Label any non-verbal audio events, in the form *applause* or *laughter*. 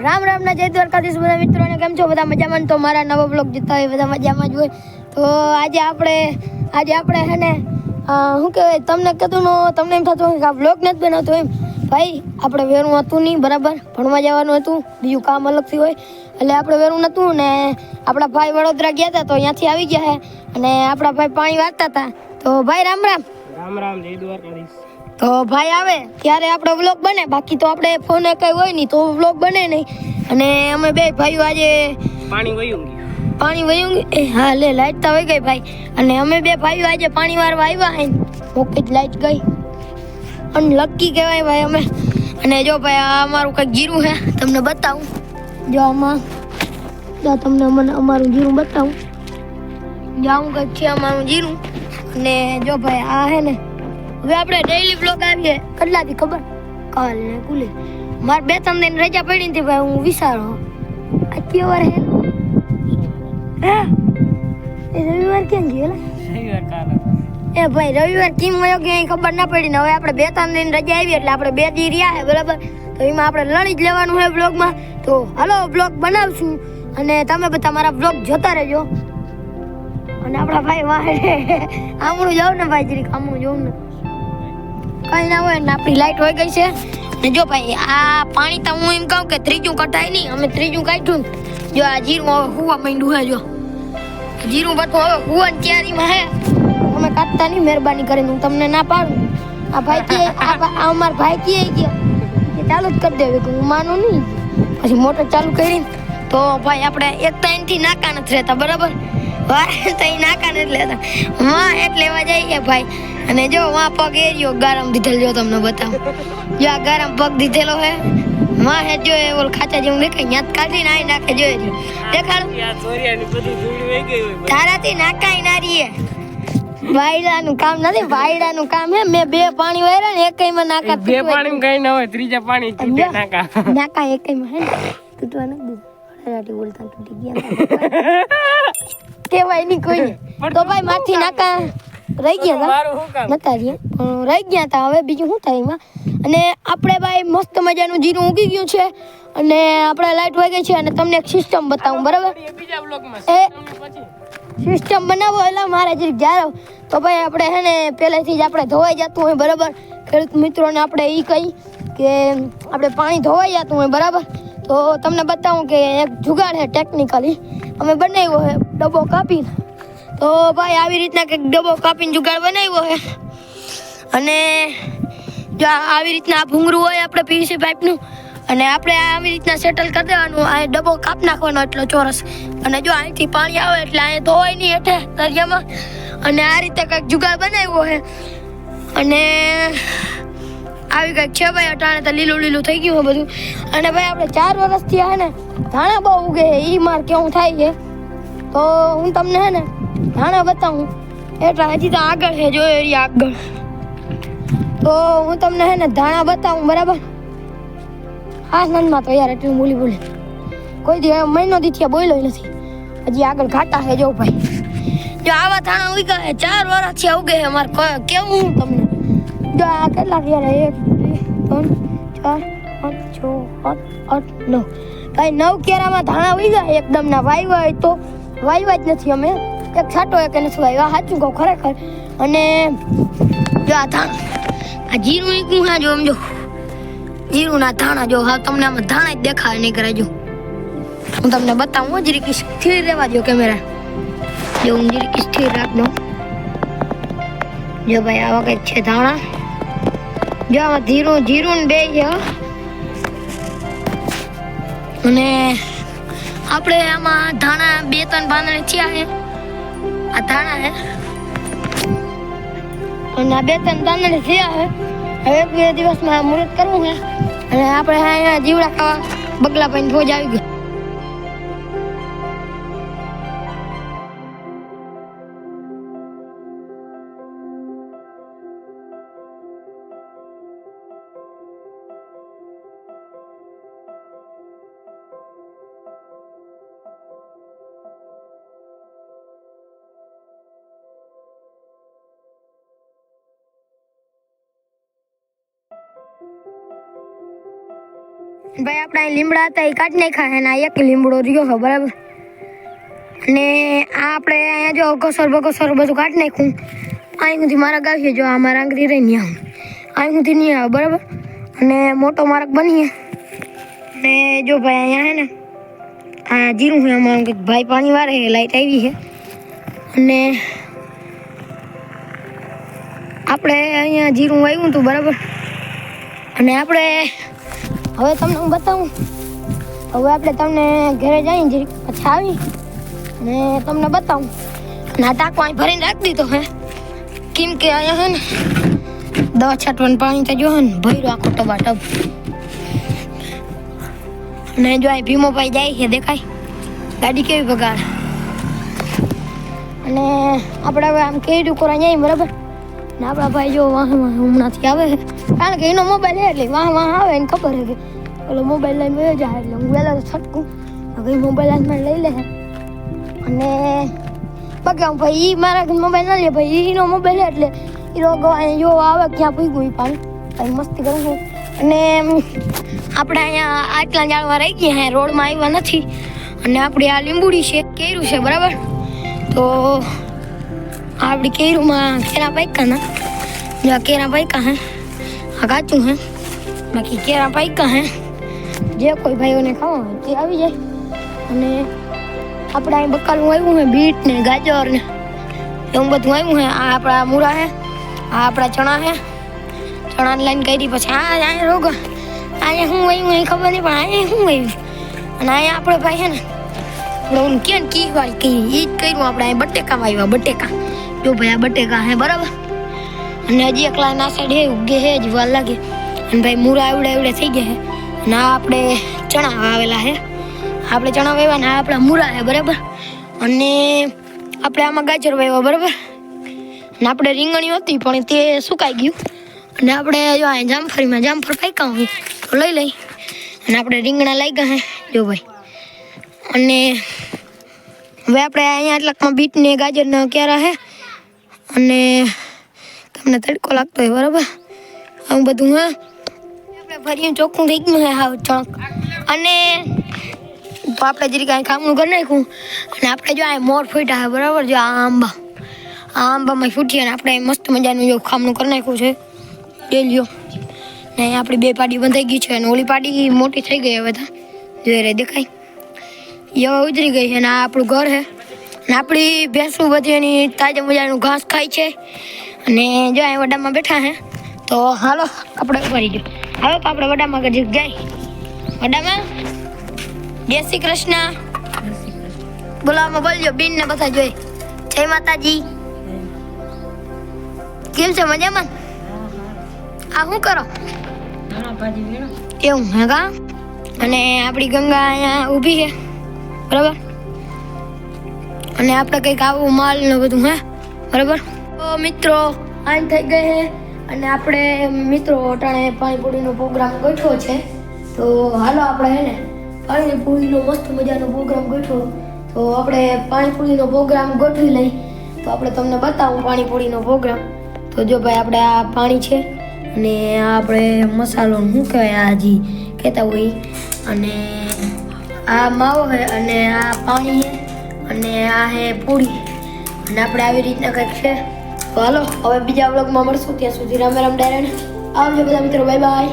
રામ રામ ના જય દ્વારકાધીશ બધા મિત્રોને, કેમ છો? બધા મજામાં તો મારા નવા બ્લોગ જતા હોય, બધા મજામાં જ હોય. તો આજે આપણે આજે આપણે હે ને શું કહેવાય, તમને કહેતું તમને એમ થતું કે આ બ્લોગ નથી બનાવતો એમ. ભાઈ, આપણે વેરું હતું નહીં, બરાબર? ભણવા જવાનું હતું, બીજું કામ અલગથી હોય. એટલે આપણે વેરું નહોતું ને આપણા ભાઈ વડોદરા ગયા હતા તો અહીંયાથી આવી ગયા છે અને આપણા ભાઈ પાણી વાંચતા હતા તો ભાઈ, રામ રામ. રામ રામ, જય દ્વારકાધીશ. તો ભાઈ આવે ત્યારે આપણો વ્લોગ બને. બાકી તો આપણે ફોન કઈ હોય નહીં તો વ્લોગ બને નહીં. અને અમે બે ભાઈઓ આજે પાણી વયું પાણી વયું હા લે લાઈટ તો વહી ગઈ ભાઈ. અને અમે બે ભાઈઓ આજે પાણી વારવા આવ્યા હે. ઓકે જ લાઈટ ગઈ. અને લકી કહેવાય ભાઈ અમે. અને જો ભાઈ આ અમારું કંઈક જીરું છે તમને બતાવું. જો આમાં જો તમને મને અમારું જીરું બતાવું. જાઉં કંઈક છે અમારું જીરું. અને જો ભાઈ આ હે ને હવે આપણે ડેઈલી બ્લોગ આવીએ. કેટલાથી ખબર? કાલ ને કુલે મારે બે ત્રણ દિન રજા પડી હતી ભાઈ હું વિચારો આ કયો વાર હે એ રવિવાર કેમ ગયો લા? રવિવાર કાલે એ ભાઈ રવિવાર કેમ ગયો એ ખબર ના પડી ને હવે આપણે બે ત્રણ દિન રજા આવી એટલે આપણે બે દી રહ્યા બરાબર? તો એમાં આપણે લણી જ લેવાનું હોય બ્લોગમાં તો હાલો બ્લોગ બનાવશું અને તમે બધા મારા બ્લોગ જોતા રહેજો. અને આપણા ભાઈ વાહ. આમણું જાવ ને ભાઈ જરીક આમણું જોઉં ને. કઈ ના હોય ને આપણી લાઈટ હોય ગઈ છે. ને જો ભાઈ, આ પાણી તો હું એમ કહું કે ત્રીજું કટાય નહીં, અમે ત્રીજું કાઢ્યું જો આ જીરું હવે હુવા માંડ્યું હે, જો. જીરું બધું હવે હુવાની તૈયારીમાં હે. અમે કાઢતા નહીં, મહેરબાની કરીને, હું તમને ના પાડું. આ ભાઈ કે આ અમારા ભાઈ કે ગયા કે ચાલુ જ કરી દેવે હું માનું નહીં. પછી મોટર ચાલુ કરીને તો ભાઈ આપણે એક ટાઈમથી નાકા નથી રહેતા, બરાબર? વાહ તઈ નાકા નથી લેતા. માં એટલે એવા જઈએ ભાઈ. અને જો વા પગ એરિયો ગરમ દીધેલ જો તમને બતાવું. જો આ ગરમ પગ દીધેલો હે માં હે જો એ ઓલ ખાચા જેવું દેખાય ન્યાત કાઢી નાઈ નાખે જોયે લો દેખાડું. આ ચોરિયાની બધી ધૂળ વહી ગઈ હોય. તારાથી નાકાઈ ના રીએ વાયડાનું કામ નથી વાયડાનું કામ હે મેં બે પાણી વાયરા ને એકઈ માં નાકા બે પાણી કઈ ના હોય ત્રીજા પાણી તૂટે નાકા. નાકા એકઈ માં હે ને તૂટવા નથી દીધું. રાટી બોલતા તૂટી ગયા. *laughs* કેવાય નહીં કોઈને *laughs* તો ભાઈ માથી નાકા રહી ગયા હતા નતા રહ્યા? પણ રહી ગયા હતા હવે. બીજું શું થાય એમાં? અને આપણે ભાઈ મસ્ત મજાનું જીરું ઉગી ગયું છે. અને આપણે લાઈટ વાગે છે અને તમને એક સિસ્ટમ બતાવું બરાબર? એ સિસ્ટમ બનાવો એટલે મારે જરીક જારો તો ભાઈ આપણે હે ને પહેલેથી જ આપણે ધોવાઈ જતું હોય બરાબર? ખેડૂત મિત્રોને આપણે એ કહી કે આપણે પાણી ધોવાઈ જતું હોય બરાબર? તો તમને બતાવું કે એક જુગાડ છે ટેકનિકલી અમે બનાવ્યો છે ડબ્બો કાપીને. તો ભાઈ આવી રીતના કંઈક ડબ્બો કાપીને જુગાડ બનાવ્યો છે અને જો આવી રીતના આ ભૂંગરું હોય આપણે પીવીસી પાઇપનું, અને આપણે આવી રીતના સેટલ કરી દેવાનું, આ ડબ્બો કાપ નાખવાનો એટલો ચોરસ. અને જો અહીંથી પાણી આવે એટલે અહીંયા ધોવાય નહીં હેઠે, દરિયામાં. અને આ રીતે કંઈક જુગાડ બનાવ્યો છે અને આવી કંઈક છે ભાઈ, અટાણે તો લીલું લીલું થઈ ગયું બધું. અને ભાઈ, આપણે ચાર વર્ષથી હે ને, ધાણા બહુ ઉગે એ માર કેવું થાય છે. તો હું તમને હે ને, ધાણા બતાવું. એટલે હજી તો આગળ છે, જો એ આગળ. તો હું તમને હે ને, ધાણા બતાવું, બરાબર? હા નંદમાં તો યાર એટલું બોલી બોલી. કોઈ દી મહિનો દી થયા બોલ્યો નથી. હજી આગળ ઘાટા છે, જો ભાઈ. જો આવા ધાણા ઉગ્યા ચાર વર્ષથી ઉગે છે મારે કેવું હું તમને જો આ કેટલા થયા એક, બે, ત્રણ, ચાર, પાંચ, છ, સાત, આઠ, નવ. ભાઈ, નવ કેરામાં ધાણા ઉગ્યા ગયા એકદમ ના. વાવ્યા હોય તો વાયવા જ નથી અમે. એક છાંટો એક નથી વાયવા? સાચું કહું, ખરેખર. અને જો આ ધાણા આ જીરું ઈકું હા જો સમજો જીરું ના ધાણા જો, હા, તમને આમાં ધાણા જ દેખાય નહીં કરે જો. હું તમને બતાવું જરીક સ્થિર રહેવા દો કેમેરા જો હું જરીક સ્થિર રાખ. દઉં જો ભાઈ, આવા કંઈક છે ધાણા. જો આમાં જીરું જીરું બે છે અને આપણે આમાં ધાણા બે, ત્રણ પાંદડે થયા છે. આ ધાણા છે. અને આ બે, ત્રણ પાંદડે થયા છે. હવે એક, બે દિવસમાં મુહૂર્ત કરવું છે. અને આપણે અહીંયા જીવડા ખાવા બગલા પાણી ભોજ આવી ગયો ભાઈ, આપણે લીમડા હતા, એ કાઢી નાખ્યા એના એક લીમડો રહ્યો છે, બરાબર? અને આ આપણે અહીંયા જો કસર બકસર બધું કાઢી નાખ્યું. અહીં સુધી મારા ગાવીએ જો, આ મારા આંગળી રહી ને આવું અહીં સુધી નહીં આવે, બરાબર? અને મોટો માર્ગ બનીએ. અને જો ભાઈ, અહીંયા હે ને, આ જીરું છે અમારું કંઈક ભાઈ પાણી વારે લાઇટ આવી છે. અને આપણે અહીંયા જીરું આવ્યું હતું, બરાબર? અને આપણે હવે તમને હું બતાવું. હવે આપણે તમને ઘરે જઈને જરીક પછી આવી અને તમને બતાવું. અને આ ટાંકો અહીં ભરીને રાખી દીધો હે. કેમ કે અહીંયા છે ને દવા છાંટવાનું પાણી તો જો ને, ભર્યું આખો ટબા ટબ. અને જો અહીં ભીમોભાઈ જાય છે, દેખાય? ગાડી કેવી બગાડ? અને આપણે હવે આમ કેવી રીતે કરવા જાય બરાબર? ને આપણા ભાઈ જો વાહ વાહ હમણાંથી આવે. કારણ કે એનો મોબાઈલ છે એટલે વાહ વાહ આવે એને ખબર છે કે પેલો મોબાઈલ લઈને વયો જાય એટલે હું વહેલા તો છટકું. હવે મોબાઈલ હાથમાં લઈ લે. અને બાકી આમ ભાઈ એ મારા મોબાઈલ ના લે ભાઈ એનો મોબાઈલ છે એટલે એ રોગો જો આવે ક્યાં પૂગ્યું ગયું પાણી. અહીં મસ્તી કરું છું. અને આપણે અહીંયા આટલા જાળવા રહી ગયા હે, રોડમાં આવ્યા નથી. અને આપણી આ લીંબુડી છે કેરું છે, બરાબર? તો આપણી કેરુમાં કેરા પાઈકા ના જો આ કેરા પાઈકા હે આ કાચું હે બાકી કેરા પાઈકા હે જે કોઈ ભાઈઓને ખાવા હોય તે આવી જાય અને આપણે અહીં બકાલું આવ્યું હે બીટ ને ગાજર ને એવું બધું આવ્યું હે આ આપણા મૂળા હે આ આપણા ચણા હે ચણાની લાઈન કરી પછી આ અહીંયા રોગ અહીંયા શું આવ્યું એ ખબર નહીં પણ અહીંયા શું આવ્યું અને અહીંયા આપણે ભાઈ છે ને, આપણે ઓલું કે ને કી વાળી કહી એ જ કર્યું, આપણે અહીં બટેકામાં આવ્યા બટેકા. જો ભાઈ, આ બટેકા હે, બરાબર? અને હજી એકલા ના સાઈડ હે, ઉગે હે જ વાર લાગે. અને ભાઈ મૂરા એવડે એવડે થઈ ગયા હે. આ આપણે ચણા વાવેલા હે. આપણે ચણા વાવ્યા ને આપણા મૂરા હે, બરાબર? અને આપણે આમાં ગાજર વાવ્યા, બરાબર? અને આપણે રીંગણી હતી, પણ તે સુકાઈ ગયું. અને આપણે જો આ જામફળીમાં જામફળ પાક્યા હોય, તો લઈ લઈ. અને આપણે રીંગણા લાગ્યા હે, જો ભાઈ. અને હવે આપણે અહીંયા આટલાકમાં બીટને ગાજરને ક્યારે હે અને તમને તડકો લાગતો હોય, બરાબર? આવું બધું, હે? આપણે ફરી ચોખ્ખું થઈ ગયું હે, હાવ ચણક. અને તો આપણે જરી કાંઈ કામનું કરી નાખ્યું. અને આપણે જો આ મોર ફૂટ્યા હે, બરાબર? જો આ આંબા. આ આંબામાં ફૂટી અને આપણે મસ્ત મજાનું જો ખામનું કરી નાખ્યું છે. ડેલીઓ ને અહીંયા આપણી બે પાડી બંધાઈ ગઈ છે અને ઓલી પાડી મોટી થઈ ગઈ હવે તો. જોઈ રે, દેખાય? એ ઉજરી ગઈ છે અને આ આપણું ઘર છે અને આપણી ભેંસું બધી એની તાજા મજાનું ઘાસ ખાય છે. અને જો અહીં વડામાં બેઠા હે તો હાલો આપણે ઊભા ગયો હવે તો આપણે વડામાં ગજી જાય વડામાં? જય શ્રી કૃષ્ણ. બોલાવવામાં બોલજો બિન ને બધા જોઈ. જય માતાજી. કેમ છે મજામાં? આ શું કરો? એવું હે કા? અને આપણી ગંગા અહીંયા ઊભી છે. બરાબર? અને આપણે કંઈક આવું માલ ને બધું, હે? બરાબર? તો મિત્રો, આમ થઈ ગઈ હે. અને આપણે, મિત્રો અટાણે પાણીપુરીનો પ્રોગ્રામ ગોઠવો છે. તો હાલો આપણે, હે ને, પાણીપુરીનો મસ્ત મજાનો પ્રોગ્રામ ગોઠવો તો આપણે પાણીપુરીનો પ્રોગ્રામ ગોઠવી લઈ. તો આપણે તમને બતાવું પાણીપુરીનો પ્રોગ્રામ. તો જો ભાઈ, આપણે આ પાણી છે અને આપણે મસાલો શું કહેવાય આ કહેતા હોય. અને આ માવો છે અને આ પાણી અને આ હે પૂરી. અને આપણે આવી રીતના કંઈક છે. તો હાલો, હવે બીજા બ્લોગમાં મળશું. ત્યાં સુધી રામે રામ ડાયરણ આવજો બધા મિત્રો બાય બાય